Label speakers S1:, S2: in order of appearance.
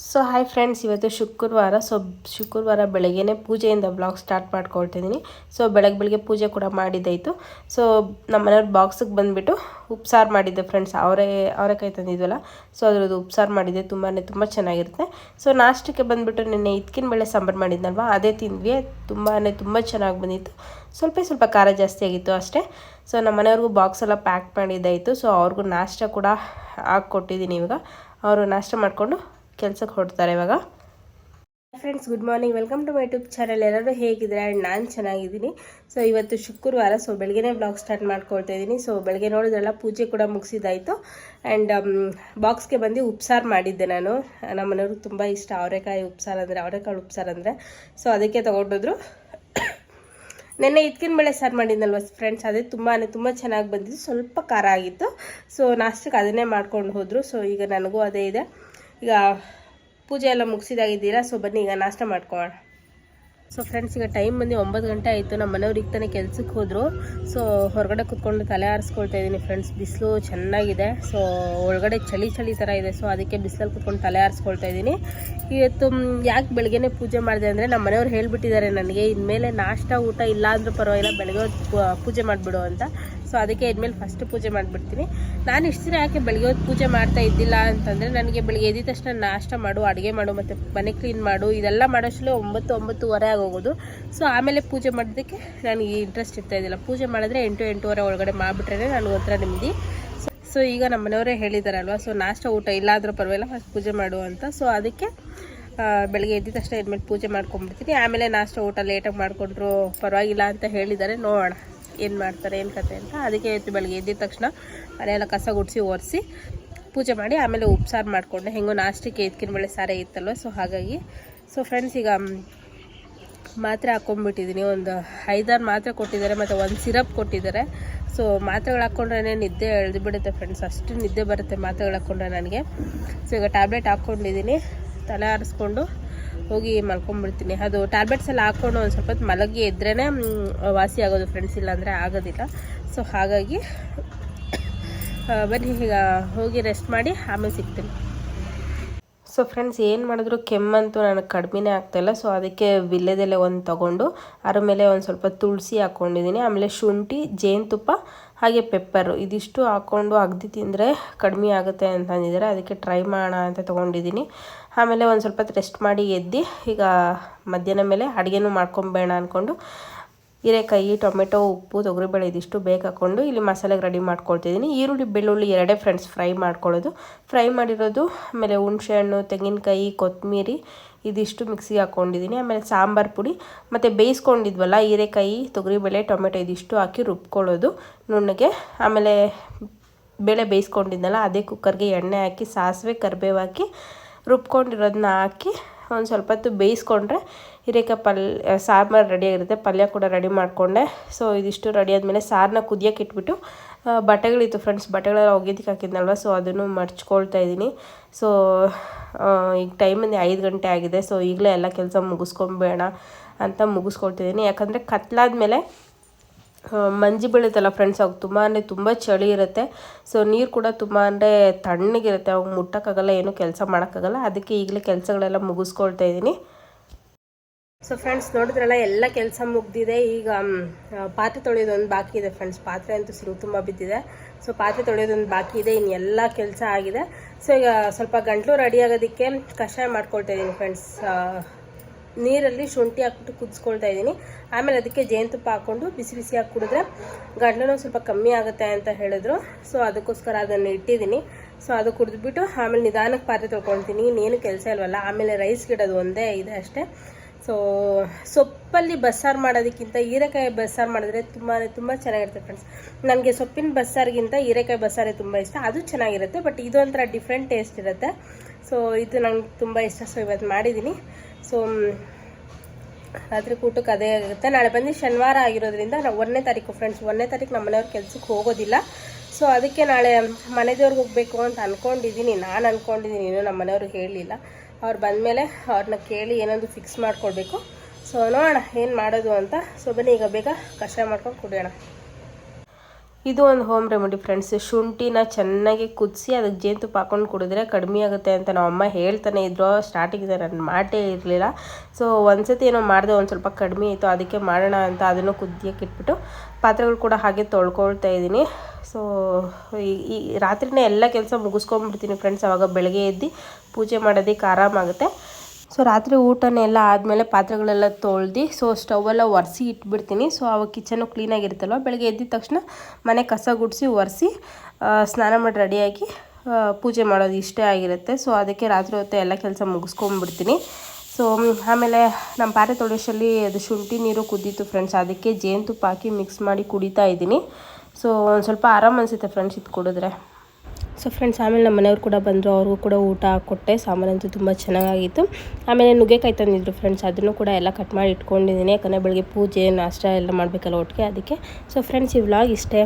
S1: So hi friends ಇವತ್ತು ಶುಕ್ರವಾರ. So ಶುಕ್ರವಾರ ಬೆಳಗ್ಗೆನೇ ಪೂಜೆಯಿಂದ ಬ್ಲಾಗ್ ಸ್ಟಾರ್ಟ್ ಮಾಡ್ಕೊಳ್ತಿದ್ದೀನಿ ಸೊ ಬೆಳಗ್ಗೆ ಬೆಳಗ್ಗೆ ಪೂಜೆ ಕೂಡ ಮಾಡಿದ್ದಾಯಿತು. ಸೊ ನಮ್ಮ ಮನೆಯವ್ರ ಬಾಕ್ಸಿಗೆ ಬಂದುಬಿಟ್ಟು ಉಪ್ಸಾರು ಮಾಡಿದ್ದೆ ಫ್ರೆಂಡ್ಸ್ ಅವರೇ ಅವರೆಕಾಯಿ ತಂದಿದ್ವಲ್ಲ? ಸೊ ಅದ್ರದ್ದು ಉಪ್ಸಾರು ಮಾಡಿದ್ದೆ. ತುಂಬಾ ತುಂಬ ಚೆನ್ನಾಗಿರುತ್ತೆ. ಸೊ ನಾಷ್ಟಕ್ಕೆ ಬಂದುಬಿಟ್ಟು ನಿನ್ನೆ ಇದ್ಕಿನ ಬೆಳೆ ಸಾಂಬಾರು ಮಾಡಿದ್ನಲ್ವ? ಅದೇ ತಿಂದ್ವಿ. ತುಂಬಾ ತುಂಬ ಚೆನ್ನಾಗಿ ಬಂದಿತ್ತು. ಸ್ವಲ್ಪ ಸ್ವಲ್ಪ ಖಾರ ಜಾಸ್ತಿ ಆಗಿತ್ತು ಅಷ್ಟೇ. ಸೊ ನಮ್ಮ ಮನೆಯವ್ರಿಗೂ ಬಾಕ್ಸ್ ಎಲ್ಲ ಪ್ಯಾಕ್ ಮಾಡಿದ್ದಾಯಿತು. ಸೊ ಅವ್ರಿಗೂ ನಾಷ್ಟ ಕೂಡ ಹಾಕ್ಕೊಟ್ಟಿದ್ದೀನಿ ಇವಾಗ. ಅವರು ನಾಷ್ಟ ಮಾಡಿಕೊಂಡು ಕೆಲ್ಸಕ್ಕೆ ಹೊರಡ್ತಾರೆ ಇವಾಗ. Friends good morning welcome to my YouTube channel ಎಲ್ಲರೂ ಹೇಗಿದ್ದಾರೆ? ಆ್ಯಂಡ್ ನಾನು ಚೆನ್ನಾಗಿದ್ದೀನಿ. ಸೊ ಇವತ್ತು ಶುಕ್ರವಾರ ಸೊ ಬೆಳಗ್ಗೆನೇ ಬ್ಲಾಗ್ ಸ್ಟಾರ್ಟ್ ಮಾಡ್ಕೊಳ್ತಾ ಇದ್ದೀನಿ. ಸೊ ಬೆಳಗ್ಗೆ ನೋಡಿದ್ರಲ್ಲ, ಪೂಜೆ ಕೂಡ ಮುಗಿಸಿದಾಯಿತು ಆ್ಯಂಡ್ ಬಾಕ್ಸ್ಗೆ ಬಂದು ಉಪ್ಸಾರು ಮಾಡಿದ್ದೆ ನಾನು. ನಮ್ಮ ಮನೆಯವ್ರಿಗೆ ತುಂಬ ಇಷ್ಟ. ಅವರೆಕಾಯಿ ಉಪ್ಸಾರು ಅಂದರೆ, ಅವರೆಕಾಳು ಉಪ್ಸಾರು ಅಂದರೆ. ಸೊ ಅದಕ್ಕೆ ತೊಗೊಂಡಿದ್ರು. ನೆನ್ನೆ ಇದ್ಕಿನ ಬೇಳೆ ಸಾರು ಮಾಡಿದ್ನಲ್ವ ಫ್ರೆಂಡ್ಸ್ ಅದೇ ತುಂಬಾ ತುಂಬ ಚೆನ್ನಾಗಿ ಬಂದಿದ್ದು. ಸ್ವಲ್ಪ ಖಾರ ಆಗಿತ್ತು. ಸೊ ನಾಷ್ಟಕ್ಕೆ ಅದನ್ನೇ ಮಾಡ್ಕೊಂಡು ಹೋದರು. ಸೊ ಈಗ ನನಗೂ ಅದೇ ಇದೆ. ಈಗ ಪೂಜೆ ಎಲ್ಲ ಮುಗಿಸಿದಾಗಿದ್ದೀರಾ? ಸೊ ಬನ್ನಿ, ಈಗ ನಾಷ್ಟ ಮಾಡ್ಕೊಳ್ಳೋಣ ಸೊ ಫ್ರೆಂಡ್ಸ್ ಈಗ ಟೈಮ್ ಬಂದು ಒಂಬತ್ತು ಗಂಟೆ ಆಯಿತು. ನಮ್ಮ ಮನೆಯವ್ರಿಗೆ ತಾನೇ ಕೆಲ್ಸಕ್ಕೆ ಹೋದರು. ಸೊ ಹೊರಗಡೆ ಕುತ್ಕೊಂಡು ತಲೆ ಆರಿಸ್ಕೊಳ್ತಾ ಇದ್ದೀನಿ ಫ್ರೆಂಡ್ಸ್ ಬಿಸಿಲು ಚೆನ್ನಾಗಿದೆ. ಸೊ ಒಳಗಡೆ ಚಳಿ ಚಳಿ ಥರ ಇದೆ. ಸೊ ಅದಕ್ಕೆ ಬಿಸಿಲಲ್ಲಿ ಕುತ್ಕೊಂಡು ತಲೆ ಆರಿಸ್ಕೊಳ್ತಾ ಇದ್ದೀನಿ. ಇವತ್ತು ಯಾಕೆ ಬೆಳಗ್ಗೆನೇ ಪೂಜೆ ಮಾಡಿದೆ ಅಂದರೆ ನಮ್ಮ ಮನೆಯವ್ರು ಹೇಳಿಬಿಟ್ಟಿದ್ದಾರೆ ನನಗೆ, ಇನ್ಮೇಲೆ ನಾಷ್ಟ, ಊಟ ಇಲ್ಲ ಪರವಾಗಿಲ್ಲ, ಬೆಳಗ್ಗೆ ಪೂಜೆ ಮಾಡಿಬಿಡು ಅಂತ. ಸೊ ಅದಕ್ಕೆ ಇದ್ಮೇಲೆ ಫಸ್ಟ್ ಪೂಜೆ ಮಾಡಿಬಿಡ್ತೀನಿ. ನಾನು ಇಷ್ಟು ದಿನ ಯಾಕೆ ಬೆಳಗ್ಗೆ ಹೊತ್ತು ಪೂಜೆ ಮಾಡ್ತಾ ಇದ್ದಿಲ್ಲ ಅಂತಂದರೆ ನನಗೆ ಬೆಳಗ್ಗೆ ಎದ್ದ ತಕ್ಷಣ ನಾಷ್ಟ ಮಾಡು, ಅಡುಗೆ ಮಾಡು ಮತ್ತು ಮನೆ ಕ್ಲೀನ್ ಮಾಡು, ಇದೆಲ್ಲ ಮಾಡೋಷ್ಟು ಒಂಬತ್ತು, ಒಂಬತ್ತುವರೆ ಆಗೋಗೋದು. ಸೊ ಆಮೇಲೆ ಪೂಜೆ ಮಾಡೋದಕ್ಕೆ ನನಗೆ ಇಂಟ್ರೆಸ್ಟ್ ಇರ್ತಾ ಇದ್ದಿಲ್ಲ. ಪೂಜೆ ಮಾಡಿದ್ರೆ ಎಂಟು, ಎಂಟೂವರೆ ಒಳಗಡೆ ಮಾಡಿಬಿಟ್ರೆ ನಾನು ಹತ್ರ ನೆಮ್ಮದಿ. ಸೊ ಈಗ ನಮ್ಮ ಮನೆಯವರೇ ಹೇಳಿದಾರಲ್ವ ಸೊ ನಾಷ್ಟ ಊಟ ಇಲ್ಲಾದರೂ ಪರವಾಗಿಲ್ಲ ಫಸ್ಟ್ ಪೂಜೆ ಮಾಡು ಅಂತ. ಸೊ ಅದಕ್ಕೆ ಬೆಳಿಗ್ಗೆ ಎದ್ದ ತಕ್ಷಣ ಇದ್ಮೇಲೆ ಪೂಜೆ ಮಾಡ್ಕೊಂಡ್ಬಿಡ್ತೀನಿ. ಆಮೇಲೆ ನಾಷ್ಟ ಊಟ ಲೇಟಾಗಿ ಮಾಡಿಕೊಂಡ್ರು ಪರವಾಗಿಲ್ಲ ಅಂತ ಹೇಳಿದ್ದಾರೆ ನೋಡೋಣ. ಏನು ಮಾಡ್ತಾರೆ, ಏನು ಕತೆ ಅಂತ ಅದಕ್ಕೆ ಇವತ್ತು ಬೆಳಗ್ಗೆ ಎದ್ದಿದ ತಕ್ಷಣ ಮನೆಯೆಲ್ಲ ಕಸ ಗುಡಿಸಿ ಒರೆಸಿ ಪೂಜೆ ಮಾಡಿ ಆಮೇಲೆ ಉಪ್ಸಾರು ಮಾಡಿಕೊಂಡೆ. ಹೆಂಗೋ ನಾಷ್ಟಕ್ಕೆ ಎದ್ಕಿನ ಬೆಳೆ ಸಾರೇ ಇತ್ತಲ್ವ ಸೊ ಹಾಗಾಗಿ. ಸೊ ಫ್ರೆಂಡ್ಸ್ ಈಗ ಮಾತ್ರೆ ಹಾಕ್ಕೊಂಡ್ಬಿಟ್ಟಿದ್ದೀನಿ ಒಂದು ಐದಾರು ಮಾತ್ರೆ ಕೊಟ್ಟಿದ್ದಾರೆ, ಮತ್ತು ಒಂದು ಸಿರಪ್ ಕೊಟ್ಟಿದ್ದಾರೆ. ಸೊ ಮಾತ್ರೆಗಳು ಹಾಕ್ಕೊಂಡ್ರೆ ನಿದ್ದೆ ಎಳ್ದು ಬಿಡುತ್ತೆ ಫ್ರೆಂಡ್ಸ್ ಅಷ್ಟು ನಿದ್ದೆ ಬರುತ್ತೆ ಮಾತ್ರೆಗಳು ಹಾಕ್ಕೊಂಡ್ರೆ ನನಗೆ. ಸೊ ಈಗ ಟ್ಯಾಬ್ಲೆಟ್ ಹಾಕ್ಕೊಂಡಿದ್ದೀನಿ ತಲೆ ಆರಿಸ್ಕೊಂಡು ಹೋಗಿ ಮಲ್ಕೊಂಡ್ಬಿಡ್ತೀನಿ ಅದು ಟ್ಯಾಬ್ಲೆಟ್ಸ್ ಎಲ್ಲ ಹಾಕ್ಕೊಂಡು ಒಂದು ಸ್ವಲ್ಪ ಹೊತ್ತು ಮಲಗಿ ಇದ್ರೇ ವಾಸಿ ಆಗೋದು ಫ್ರೆಂಡ್ಸ್ ಇಲ್ಲಾಂದರೆ ಆಗೋದಿಲ್ಲ. ಸೊ ಹಾಗಾಗಿ ಬನ್ನಿ, ಈಗ ಹೋಗಿ ರೆಸ್ಟ್ ಮಾಡಿ ಆಮೇಲೆ ಸಿಗ್ತೀನಿ. ಸೊ ಫ್ರೆಂಡ್ಸ್ ಏನು ಮಾಡಿದ್ರು ಕೆಮ್ಮಂತೂ ನನಗೆ ಕಡಿಮೆನೇ ಆಗ್ತಾಯಿಲ್ಲ ಸೊ ಅದಕ್ಕೆ ವಿಲ್ಲೆದೆಲೆ ಒಂದು ತೊಗೊಂಡು, ಅದ್ರ ಮೇಲೆ ಒಂದು ಸ್ವಲ್ಪ ತುಳಸಿ ಹಾಕ್ಕೊಂಡಿದ್ದೀನಿ ಆಮೇಲೆ ಶುಂಠಿ, ಜೇನುತುಪ್ಪ, ಹಾಗೆ ಪೆಪ್ಪರು ಇದಿಷ್ಟು ಹಾಕ್ಕೊಂಡು ಅಗ್ದು ತಿಂದರೆ ಕಡಿಮೆ ಆಗುತ್ತೆ ಅಂತ ಅಂದಿದ್ದಾರೆ. ಅದಕ್ಕೆ ಟ್ರೈ ಮಾಡೋಣ ಅಂತ ತೊಗೊಂಡಿದ್ದೀನಿ ಆಮೇಲೆ ಒಂದು ಸ್ವಲ್ಪ ರೆಸ್ಟ್ ಮಾಡಿ ಎದ್ದು ಈಗ ಮಧ್ಯಾಹ್ನ ಮೇಲೆ ಅಡುಗೆನೂ ಮಾಡ್ಕೊಂಬೇಡ ಅಂದ್ಕೊಂಡು ಹೀರೆಕಾಯಿ, ಟೊಮೆಟೊ, ಉಪ್ಪು, ತೊಗರಿಬೇಳೆ ಇದಿಷ್ಟು ಬೇಗ ಹಾಕ್ಕೊಂಡು ಇಲ್ಲಿ ಮಸಾಲೆಗೆ ರೆಡಿ ಮಾಡ್ಕೊಳ್ತಿದ್ದೀನಿ. ಈರುಳ್ಳಿ, ಬೆಳ್ಳುಳ್ಳಿ ಎರಡೇ ಫ್ರೆಂಡ್ಸ್ ಫ್ರೈ ಮಾಡ್ಕೊಳ್ಳೋದು. ಫ್ರೈ ಮಾಡಿರೋದು ಆಮೇಲೆ ಹುಣಸೆಹಣ್ಣು ತೆಂಗಿನಕಾಯಿ ಕೊತ್ತಂಬರಿ ಇದಿಷ್ಟು ಮಿಕ್ಸಿಗೆ ಹಾಕ್ಕೊಂಡಿದ್ದೀನಿ ಆಮೇಲೆ ಸಾಂಬಾರು ಪುಡಿ ಮತ್ತು ಬೇಯಿಸ್ಕೊಂಡಿದ್ವಲ್ಲ ಹೀರೆಕಾಯಿ, ತೊಗರಿಬೇಳೆ, ಟೊಮೆಟೊ ಇದಿಷ್ಟು ಹಾಕಿ ರುಬ್ಕೊಳ್ಳೋದು ನುಣ್ಣಗೆ. ಆಮೇಲೆ ಬೇಳೆ ಬೇಯಿಸ್ಕೊಂಡಿದ್ನಲ್ಲ, ಅದೇ ಕುಕ್ಕರ್ಗೆ ಎಣ್ಣೆ ಹಾಕಿ, ಸಾಸಿವೆ, ಕರಿಬೇವು ಹಾಕಿ ರುಬ್ಕೊಂಡಿರೋದನ್ನ ಹಾಕಿ ಒಂದು ಸ್ವಲ್ಪ ಹೊತ್ತು ಬೇಯಿಸ್ಕೊಂಡ್ರೆ ಹೀರೆಕಾಯಿ ಪಲ್ಯ ಸಾಂಬಾರು ರೆಡಿಯಾಗಿರುತ್ತೆ ಪಲ್ಯ ಕೂಡ ರೆಡಿ ಮಾಡಿಕೊಂಡೆ. ಸೊ ಇದಿಷ್ಟು ರೆಡಿ ಆದಮೇಲೆ ಸಾರನ್ನ ಕುದಿಯೋಕೆ ಇಟ್ಬಿಟ್ಟು ಬಟ್ಟೆಗಳಿತ್ತು ಫ್ರೆಂಡ್ಸ್ ಬಟ್ಟೆಗಳೆಲ್ಲ ಒಗೆದಕ್ಕೆ ಹಾಕಿದ್ನಲ್ವ ಸೊ ಅದನ್ನು ಮರ್ಚ್ಕೊಳ್ತಾ ಇದ್ದೀನಿ. ಸೊ ಈಗ ಟೈಮಿಂದ ಐದು ಗಂಟೆ ಆಗಿದೆ. ಸೊ ಈಗಲೇ ಎಲ್ಲ ಕೆಲಸ ಮುಗಿಸ್ಕೊಂಬೇಡ ಅಂತ ಮುಗಿಸ್ಕೊಳ್ತಿದ್ದೀನಿ ಯಾಕಂದರೆ ಕತ್ಲಾದ್ಮೇಲೆ ಆ, ಮಂಜು ಬೀಳುತ್ತಲ್ಲ ಫ್ರೆಂಡ್ಸ್ ಅವಾಗ ತುಂಬ ಅಂದರೆ ತುಂಬ ಚಳಿ ಇರುತ್ತೆ. ಸೊ ನೀರು ಕೂಡ ತುಂಬ ಅಂದರೆ ತಣ್ಣಗಿರುತ್ತೆ. ಅವಾಗ ಮುಟ್ಟೋಕ್ಕಾಗಲ್ಲ, ಏನೂ ಕೆಲಸ ಮಾಡೋಕ್ಕಾಗಲ್ಲ. ಅದಕ್ಕೆ ಈಗಲೇ ಕೆಲಸಗಳೆಲ್ಲ ಮುಗಿಸ್ಕೊಳ್ತಾ ಇದ್ದೀನಿ. ಸೊ ಫ್ರೆಂಡ್ಸ್ ನೋಡಿದ್ರಲ್ಲ, ಎಲ್ಲ ಕೆಲಸ ಮುಗ್ದಿದೆ. ಈಗ ಪಾತ್ರೆ ತೊಳೆಯೋದೊಂದು ಬಾಕಿ ಇದೆ ಫ್ರೆಂಡ್ಸ್ ಪಾತ್ರೆ ಅಂತೂ ಸುರು, ತುಂಬ ಬಿದ್ದಿದೆ. ಸೊ ಪಾತ್ರೆ ತೊಳೆಯೋದೊಂದು ಬಾಕಿ ಇದೆ. ಇನ್ನು ಎಲ್ಲ ಕೆಲಸ ಆಗಿದೆ. ಸೊ ಈಗ ಸ್ವಲ್ಪ ಗಂಟ್ಲು ರೆಡಿ ಆಗೋದಕ್ಕೆ ಕಷಾಯ ಮಾಡ್ಕೊಳ್ತಾ ಇದ್ದೀನಿ ಫ್ರೆಂಡ್ಸ್ ನೀರಲ್ಲಿ ಶುಂಠಿ ಹಾಕ್ಬಿಟ್ಟು ಕುದಿಸ್ಕೊಳ್ತಾ ಇದ್ದೀನಿ. ಆಮೇಲೆ ಅದಕ್ಕೆ ಜೇನುತುಪ್ಪ ಹಾಕ್ಕೊಂಡು ಬಿಸಿ ಬಿಸಿ ಹಾಕಿ ಕುಡಿದ್ರೆ ಗಂಟ್ಲು ಸ್ವಲ್ಪ ಕಮ್ಮಿ ಆಗುತ್ತೆ ಅಂತ ಹೇಳಿದ್ರು. ಸೊ ಅದಕ್ಕೋಸ್ಕರ ಅದನ್ನು ಇಟ್ಟಿದ್ದೀನಿ. ಸೊ ಅದು ಕುಡಿದ್ಬಿಟ್ಟು ಆಮೇಲೆ ನಿಧಾನಕ್ಕೆ ಪಾತ್ರೆ ತೊಳ್ಕೊಳ್ತೀನಿ. ಇನ್ನೇನು ಕೆಲಸ ಇಲ್ವಲ್ಲ. ಆಮೇಲೆ ರೈಸ್ ಗಿಡೋದು ಒಂದೇ ಇದೆ ಅಷ್ಟೇ. ಸೊ ಸೊಪ್ಪಲ್ಲಿ ಬಸ್ಸಾರು ಮಾಡೋದಕ್ಕಿಂತ ಹೀರೆಕಾಯಿ ಬಸ್ಸಾರು ಮಾಡಿದ್ರೆ ತುಂಬಾ ತುಂಬ ಚೆನ್ನಾಗಿರುತ್ತೆ ಫ್ರೆಂಡ್ಸ್ ನನಗೆ ಸೊಪ್ಪಿನ ಬಸ್ಸಾರಿಗಿಂತ ಹೀರೆಕಾಯಿ ಬಸ್ಸಾರೇ ತುಂಬ ಇಷ್ಟ. ಅದು ಚೆನ್ನಾಗಿರುತ್ತೆ ಬಟ್ ಇದು ಒಂಥರ ಡಿಫ್ರೆಂಟ್ ಟೇಸ್ಟ್ ಇರುತ್ತೆ. ಸೊ ಇದು ನಂಗೆ ತುಂಬ ಇಷ್ಟ. ಸೊ ಇವತ್ತು ಮಾಡಿದ್ದೀನಿ ಸೊ ರಾತ್ರಿ ಕೂಟಕ್ಕೆ ಅದೇ ಆಗುತ್ತೆ. ನಾಳೆ ಬಂದು ಶನಿವಾರ ಆಗಿರೋದ್ರಿಂದ ನಾವು ಒಂದನೇ ತಾರೀಕು ಫ್ರೆಂಡ್ಸ್ ಒಂದನೇ ತಾರೀಕು ನಮ್ಮ ಮನೆಯವ್ರ ಕೆಲ್ಸಕ್ಕೆ ಹೋಗೋದಿಲ್ಲ. ಸೊ ಅದಕ್ಕೆ ನಾಳೆ ಮನೆದೇವ್ರಿಗೆ ಹೋಗಬೇಕು ಅಂತ ಅಂದ್ಕೊಂಡಿದ್ದೀನಿ ನಾನು ಅಂದ್ಕೊಂಡಿದ್ದೀನಿ ಇನ್ನೂ ನಮ್ಮ ಮನೆಯವ್ರಿಗೆ ಹೇಳಲಿಲ್ಲ. ಅವ್ರು ಬಂದಮೇಲೆ ಅವ್ರನ್ನ ಕೇಳಿ ಏನೊಂದು ಫಿಕ್ಸ್ ಮಾಡಿಕೊಡ್ಬೇಕು. ಸೊ ನೋಡೋಣ ಏನು ಮಾಡೋದು ಅಂತ. ಸೊ ಬನ್ನಿ, ಈಗ ಬೇಗ ಕಷಾಯ ಮಾಡ್ಕೊಂಡು ಕುಡಿಯೋಣ. ಇದು ಒಂದು ಹೋಮ್ ರೆಮಿಡಿ ಫ್ರೆಂಡ್ಸ್ ಶುಂಠಿನ ಚೆನ್ನಾಗಿ ಕುದಿಸಿ ಅದಕ್ಕೆ ಜೇನುತುಪ್ಪ ಹಾಕೊಂಡು ಕುಡಿದ್ರೆ ಕಡಿಮೆ ಆಗುತ್ತೆ ಅಂತ ನಮ್ಮ ಅಮ್ಮ ಹೇಳ್ತಾನೆ ಇದ್ರು. ಸ್ಟಾರ್ಟಿಂಗ್ ನಾನು ಮಾಡೇ ಇರಲಿಲ್ಲ. ಸೊ ಒಂದ್ಸತಿ ಏನೋ ಮಾಡಿದೆ, ಒಂದು ಸ್ವಲ್ಪ ಕಡಿಮೆ ಆಯಿತು ಅದಕ್ಕೆ ಮಾಡೋಣ ಅಂತ ಅದನ್ನು ಕುದಿಯಕ್ಕೆ ಇಟ್ಬಿಟ್ಟು ಪಾತ್ರೆಗಳು ಕೂಡ ಹಾಗೆ ತೊಳ್ಕೊಳ್ತಾ ಇದ್ದೀನಿ. ಸೊ ಈ ರಾತ್ರಿನೇ ಎಲ್ಲ ಕೆಲಸ ಮುಗಿಸ್ಕೊಂಡ್ಬಿಡ್ತೀನಿ ಫ್ರೆಂಡ್ಸ್ ಅವಾಗ ಬೆಳಗ್ಗೆ ಎದ್ದು ಪೂಜೆ ಮಾಡೋದಕ್ಕೆ ಆರಾಮಾಗುತ್ತೆ. ಸೊ ರಾತ್ರಿ ಊಟನೆಲ್ಲ ಆದಮೇಲೆ ಪಾತ್ರೆಗಳೆಲ್ಲ ತೊಳ್ದು ಸೊ ಸ್ಟವೆಲ್ಲ ಒರೆಸಿ ಇಟ್ಬಿಡ್ತೀನಿ. ಸೊ ಅವಾಗ ಕಿಚನು ಕ್ಲೀನಾಗಿರುತ್ತಲ್ವ ಬೆಳಗ್ಗೆ ಎದ್ದಿದ ತಕ್ಷಣ ಮನೆ ಕಸ ಗುಡಿಸಿ ಒರೆಸಿ ಸ್ನಾನ ಮಾಡಿ ರೆಡಿಯಾಗಿ ಪೂಜೆ ಮಾಡೋದು ಇಷ್ಟೇ ಆಗಿರುತ್ತೆ. ಸೊ ಅದಕ್ಕೆ ರಾತ್ರಿ ಹೊತ್ತು ಎಲ್ಲ ಕೆಲಸ ಮುಗಿಸ್ಕೊಂಬಿಡ್ತೀನಿ. ಸೊ ಆಮೇಲೆ ನಮ್ಮ ಪಾತ್ರೆ ತೊಳೆಸಲ್ಲಿ ಅದು ಶುಂಠಿ ನೀರು ಕುದ್ದಿತ್ತು ಫ್ರೆಂಡ್ಸ್ ಅದಕ್ಕೆ ಜೇನುತುಪ್ಪ ಹಾಕಿ ಮಿಕ್ಸ್ ಮಾಡಿ ಕುಡಿತಾ ಇದ್ದೀನಿ. ಸೊ ಒಂದು ಸ್ವಲ್ಪ ಆರಾಮ ಅನಿಸುತ್ತೆ ಫ್ರೆಂಡ್ಸ್ ಇದು ಕುಡಿದ್ರೆ. ಸೊ ಫ್ರೆಂಡ್ಸ್ ಆಮೇಲೆ ನಮ್ಮ ಮನೆಯವ್ರು ಕೂಡ ಬಂದರು. ಅವ್ರಿಗೂ ಕೂಡ ಊಟ ಕೊಟ್ಟೆ. ಸಾಮಾನಂತೂ ತುಂಬ ಚೆನ್ನಾಗಿತ್ತು ಆಮೇಲೆ ನುಗ್ಗೆಕಾಯಿ ತಂದಿದ್ರು ಫ್ರೆಂಡ್ಸ್ ಅದನ್ನು ಕೂಡ ಎಲ್ಲ ಕಟ್ ಮಾಡಿ ಇಟ್ಕೊಂಡಿದ್ದೀನಿ. ಯಾಕಂದರೆ ಬೆಳಗ್ಗೆ ಪೂಜೆ, ನಾಷ್ಟ ಎಲ್ಲ ಮಾಡಬೇಕಲ್ಲ ಒಟ್ಟಿಗೆ ಅದಕ್ಕೆ. ಸೊ ಫ್ರೆಂಡ್ಸ್ ಈ ವ್ಲಾಗ್ ಇಷ್ಟೇ.